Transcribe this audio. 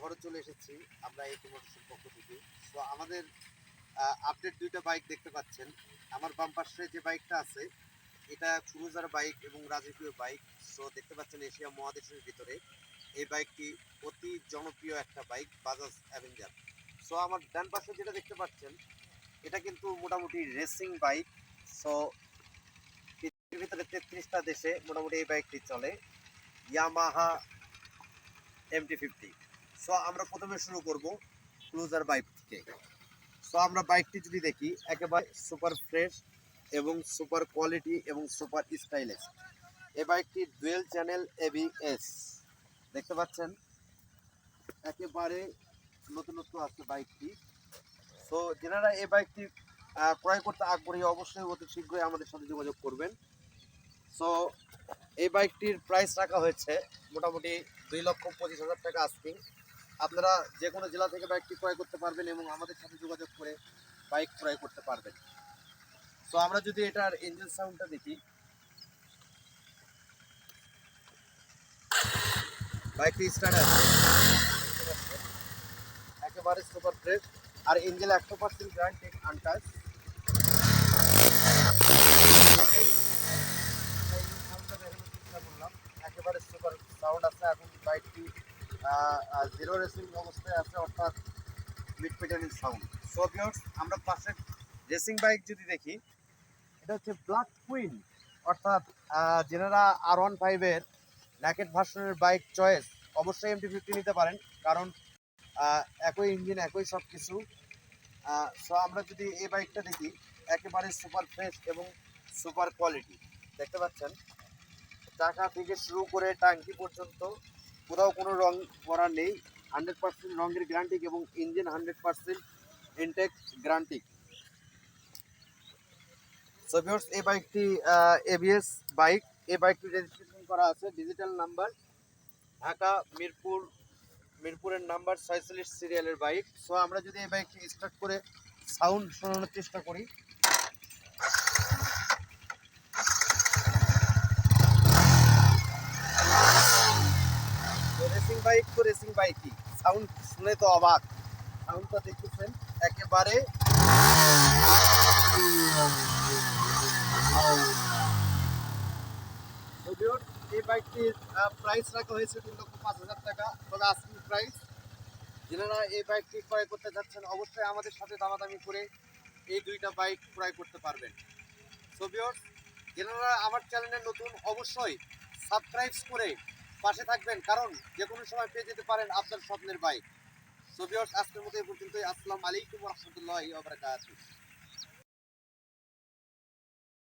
আবারও চলে এসেছি আমরা এই মোটরসের পক্ষ থেকে। তো আমাদের আপডেট দুইটা বাইক দেখতে পাচ্ছেন। আমার বাম পাশে যে বাইকটা আছে, এটা ক্রুজার বাইক এবং রাজকীয় বাইক সো দেখতে পাচ্ছেন এশিয়া মহাদেশের ভিতরে এই বাইকটি অতি জনপ্রিয় একটা বাইক বাজাজ অ্যাভেঞ্জার সো আমার ডান পাশে যেটা দেখতে পাচ্ছেন, এটা কিন্তু মোটামুটি রেসিং বাইক সো পৃথিবীর ভিতরে তেত্রিশটা দেশে মোটামুটি এই বাইকটি চলে। ইয়ামাহা এমটি ফিফটি সো আমরা প্রথমে শুরু করব ক্লোজার বাইক থেকে সো আমরা বাইকটি যদি দেখি, একেবারে সুপার ফ্রেশ এবং সুপার কোয়ালিটি এবং সুপার স্টাইলিশ এই বাইকটি ডুয়েল চ্যানেল এবিএস দেখতে পাচ্ছেন? একেবারে নতুনত্ব আছে বাইকটি সো যেনারা এই বাইকটি ক্রয় করতে আগ্রহী, অবশ্যই অতি শীঘ্রই আমাদের সাথে যোগাযোগ করবেন। সো এই বাইকটির প্রাইস রাখা হয়েছে মোটামুটি দুই লক্ষ পঁচিশ হাজার টাকা আস্কিং আপনারা যে কোনো জেলা থেকে বাইকটি ক্রয় করতে পারবেন এবং আমাদের সাথে যোগাযোগ করে বাইক ক্রয় করতে পারবেন। তো আমরা যদি এটার ইঞ্জিন সাউন্ডটা দেখি। বাইকটি স্টার্ট আছে। একেবারে সুপার ফ্রেশ আর ইঞ্জিন একশো পার্সেন্ট গ্যারান্টি আনটাচ করলাম একেবারে সুপার সাউন্ড আছে এখন বাইকটি জিরো রেসিং অবস্থায় আছে অর্থাৎ মিড পেটানিং সাউন্ড সো ভিউয়ার্স আমরা পাশে রেসিং বাইক যদি দেখি, এটা হচ্ছে ব্ল্যাক কুইন অর্থাৎ যেনারা আর ওয়ান ফাইভের ন্যাকেট ভার্সনের বাইক চয়েস অবশ্যই এমটি ফিফটি নিতে পারেন, কারণ একই ইঞ্জিন একই সব কিছু সো আমরা যদি এই বাইকটা দেখি, একেবারে সুপার ফ্রেশ এবং সুপার কোয়ালিটি দেখতে পাচ্ছেন? চাকা থেকে শুরু করে টাঙ্কি পর্যন্ত কোথাও কোনো রং করা নেই হান্ড্রেড পার্সেন্ট রঙের গ্যারান্টিক এবং ইঞ্জিন হান্ড্রেড পার্সেন্ট ইনটেক গ্যারান্টিক সো এই বাইকটি এবিএস বাইক এই বাইকটি রেজিস্ট্রেশন করা আছে। ডিজিটাল নাম্বার ঢাকা, মিরপুর, মিরপুরের নাম্বার ছয়চল্লিশ সিরিয়ালের বাইক সো আমরা যদি এই বাইকটি স্টার্ট করে সাউন্ড শোনানোর চেষ্টা করি রেসিং বাইক তো রেসিং বাইকই। সাউন্ড শুনে তো অবাক। সাউন্ডটা দেখতেছেন একেবারে এই বাইকটির প্রাইস রাখা হয়েছে তিন লক্ষ পাঁচ হাজার টাকা, তবে আস্কিং প্রাইস যারা এই বাইকটি ক্রয় করতে যাচ্ছেন, অবশ্যই আমাদের সাথে দামাদামি করে এই দুইটা বাইক ক্রয় করতে পারবেন। সো ভিউয়ার্স যারা আমার চ্যানেলে নতুন, অবশ্যই সাবস্ক্রাইব করে পাশে থাকবেন, কারণ যে কোনো সময় পেয়ে যেতে পারেন আপনার স্বপ্নের বাইক সো ভিউয়ার্স আজকের মতো এই পর্যন্তই। আসসালামু আলাইকুম রহমতুল্লাহ